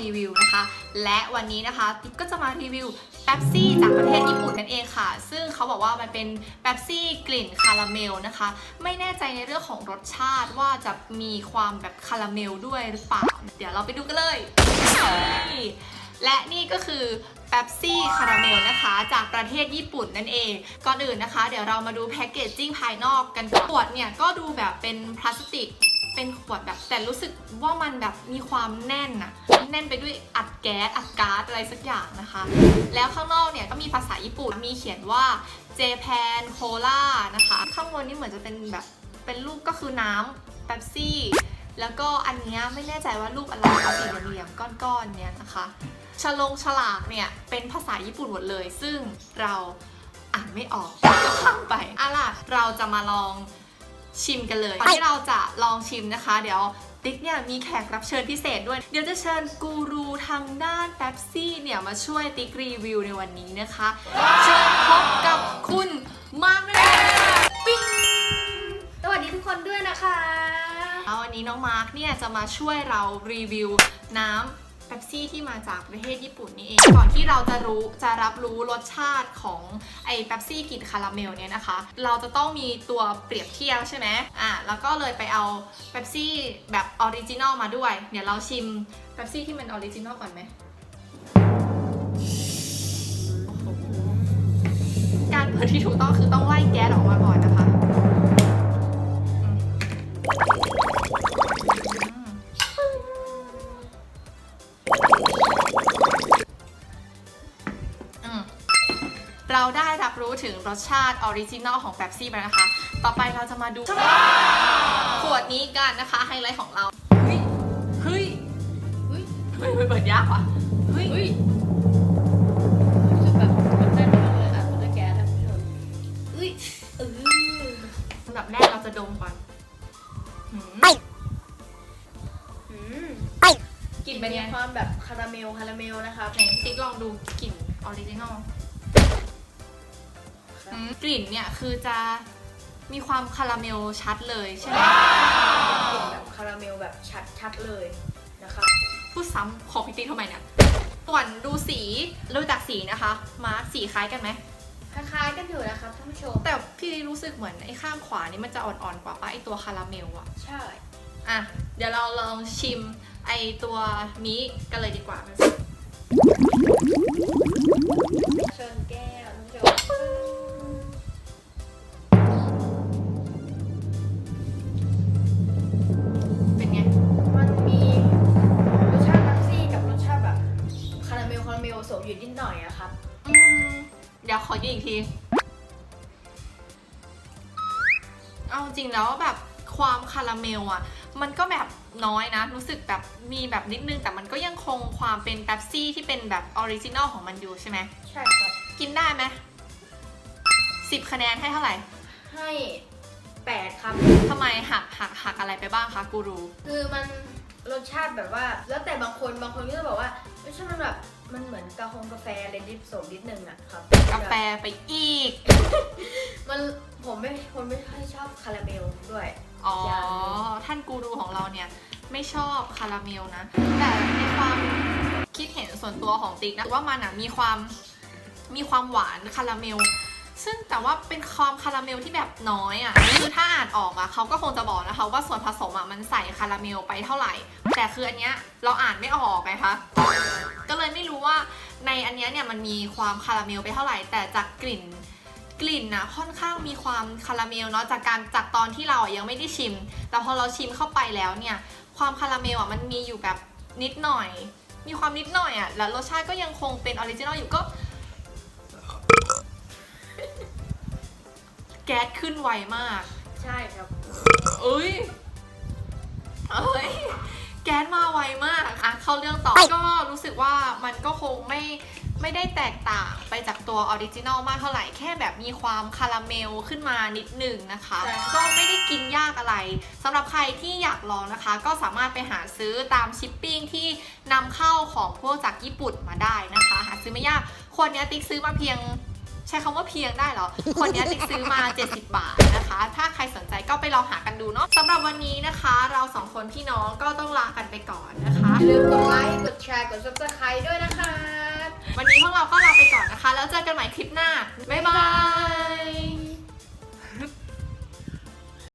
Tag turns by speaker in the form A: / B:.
A: รีวิวนะคะ และวันนี้นะคะติ๊กก็จะมารีวิวเป๊ปซี่จากประเทศญี่ปุ่นนั่นเองค่ะ ซึ่งเขาบอกว่ามันเป็นเป๊ปซี่กลิ่นคาราเมลนะคะ ไม่แน่ใจในเรื่องของรสชาติว่าจะมีความแบบคาราเมลด้วยหรือเปล่า เดี๋ยวเราไปดูกันเลย และนี่ก็คือเป๊ปซี่คาราเมลนะคะจากประเทศญี่ปุ่นนั่นเอง ก่อนอื่นนะคะ เดี๋ยวเรามาดูแพคเกจจิ้งภายนอกกันก่อนขวดเนี่ยก็ดูแบบเป็นพลาสติก เป็นขวดแบบ แต่รู้สึกว่ามันแบบมีความแน่นอะแน่นไปด้วยอัดแก๊สอัดก๊าซอะไรสักอย่างนะคะ แล้วข้างนอกเนี่ยก็มีภาษาญี่ปุ่นมีเขียนว่า Japan Cola นะคะ ข้างบนนี่เหมือนจะเป็นแบบเป็นรูปก็คือน้ำเป๊ปซี่ แล้วก็อันนี้ไม่แน่ใจว่ารูปอะไรสีเหลี่ยมๆก้อนๆเนี่ยนะคะฉลงฉลากเนี่ยเป็นภาษาญี่ปุ่นหมดเลย ซึ่งเราอ่านไม่ออกก็ข้ามไปอะล่ะเราจะมาลอง ชิมกันเลยก่อนที่เราจะลองชิมนะคะ เดี๋ยวติ๊กเนี่ยมีแขกรับเชิญพิเศษด้วย เดี๋ยวจะเชิญกูรูทางด้านแป๊บซี่เนี่ยมาช่วยติ๊กรีวิวในวันนี้นะคะ เชิญพบกับคุณมาร์คนั่นเองปิ๊ง
B: สวัสดีทุกคนด้วยนะคะ
A: เอาวันนี้น้องมาร์คเนี่ยจะมาช่วยเรารีวิวน้ำ เป๊ปซี่ที่มาจากประเทศญี่ปุ่นนี่เอง ก่อนที่เราจะรู้จะรับรู้รสชาติของไอ้เป๊ปซี่กลิ่นคาราเมลเนี่ยนะคะ เราจะต้องมีตัวเปรียบเทียบใช่ไหมอะแล้วก็เลยไปเอาเป๊ปซี่แบบออริจินอลมาด้วย เดี๋ยวเราชิมเป๊ปซี่ที่มันออริจินอลก่อนไหมการเปิดที่ถูกต้องคือต้องไล่แก๊สออกมาก่อนนะคะ เราได้รับรู้ถึงรสชาติออริจินอลของเ e ปซี่ไปนะคะ ต่อไปเราจะมาดูขวดนี้กันนะคะ ไฮไลท์ของเรา เฮ้ย เฮ้ย
B: เฮ้ย
A: เฮ้ยเปิดยากว่ะเฮ้ย
B: เฮ้ยแบบมันได้มกเลยอะมันได้แก๊สอะพี่ชมเฮ้ยเออ
A: อันดับแรกเราจะดมก่อนหื
B: อืม
A: กลิ่นเป็นไง
B: ความแบบคาราเมลคาราเมลนะครับ
A: ไหนติ๊กลองดูกลิ่นออริจินอล อืมกลิ่นเนี่ยคือจะมีความคาราเมลชัดเลยใช่ไหม
B: กลิ่นแบบคาราเมลแบบชัดๆเลยนะครับ
A: พูดซ้ำของพี่ติ๊กทำไมเนี่ยส่วนดูสีดูจากสีนะคะ มาร์คสีคล้ายกันไหม
B: คล้ายๆกันอยู่นะครับท่านผู้ชม
A: แต่พี่รู้สึกเหมือนไอ้ข้างขวานี่มันจะอ่อนๆกว่าป่ะไอ้ตัวคาราเมลอะ
B: ใช่
A: อะ เดี๋ยวเราลองชิมไอ้ตัวนี้กันเลยดีกว่า
B: เชิญแก้วท่านผู้ชม อยู่นิดหน่อยอะครับ
A: อืมเดี๋ยวขอยิงอีกที เอาจริงแล้วแบบความคาราเมลอะมันก็แบบน้อยนะ รู้สึกแบบมีแบบนิดนึง แต่มันก็ยังคงความเป็นแป๊บซี่ที่เป็นแบบออริจินอลของมันอยู่ใช่ไหม
B: ใช่ครับ
A: กินได้ไหมสิบคะแนนให้เท่าไหร่
B: ให้แปดครับ
A: ทำไมหักหักหักอะไรไปบ้างคะกูรู
B: คือมันรสชาติแบบว่า แล้วแต่บางคนบางคนก็จะบอกว่ารสชาติมันแบบ มันเหมือนกาแฟกาแฟอะไรดิบสมนิดนึงอะครับ
A: กาแฟไปอีก
B: มันผมไม่คนไม่ค่อยชอบคาราเมลด้วย
A: อ๋อ
B: ยัง
A: ท่านกูรูของเราเนี่ย ไม่ชอบคาราเมลนะ แต่ในความคิดเห็นส่วนตัวของติ๊กนะว่ามันอะมีความมีความหวานคาราเมล ซึ่งแต่ว่าเป็นความคาราเมลที่แบบน้อยอะ่ะคือถ้าอ่านออกอะ่ะเขาก็คงจะบอกนะคะว่าส่วนผสมอะ่ะมันใส่คาราเมลไปเท่าไหร่ แต่คืออันเนี้ยเราอ่านไม่ออกไงคะก็เลยไม่รู้ว่า ในอันเนี้ยเนี่ยมันมีความคาราเมลไปเท่าไหร่ แต่จากกลิ่นกลิ่นนะค่อนข้างมีความคาราเมลเนาะจากการจากตอนที่เราอะยังไม่ได้ชิม แต่พอเราชิมเข้าไปแล้วเนี่ยความคาราเมลอะมันมีอยู่แบบนิดหน่อย มีความนิดหน่อยอะแล้วรสชาติก็ยังคงเป็นออริจินอลอยู่ก็แก๊สขึ้นไวมาก
B: ใช่ครับ
A: เอ้ยเอ้ย แก๊สมาไวมากอะเข้าเรื่องต่อ ก็รู้สึกว่ามัน ก็คงไม่ไม่ได้แตกต่างไปจากตัวออริจินอลมากเท่าไหร่ แค่แบบมีความคาราเมลขึ้นมานิดหนึ่งนะคะ
B: ใช่
A: ก็ไม่ได้กินยากอะไรสำหรับใครที่อยากลองนะคะ ก็สามารถไปหาซื้อตามชิปปิ้งที่นำเข้าของพวกจากญี่ปุ่นมาได้นะคะ หาซื้อไม่ยากคนนี้ติ๊กซื้อมาเพียง ใช้คำว่าเพียงได้เหรอ คนนี้ติ๊กซื้อมา 70 บาทนะคะ ถ้าใครสนใจก็ไปลองหากันดูเนาะสำหรับวันนี้นะคะ เราสองคนพี่น้องก็ต้องลากันไปก่อนนะคะ
B: อย่าลืมกดไลค์ กดแชร์ กด subscribe ด้วยนะคะ
A: วันนี้พวกเราก็ลาไปก่อนนะคะ แล้วเจอกันใหม่คลิปหน้า บ๊ายบาย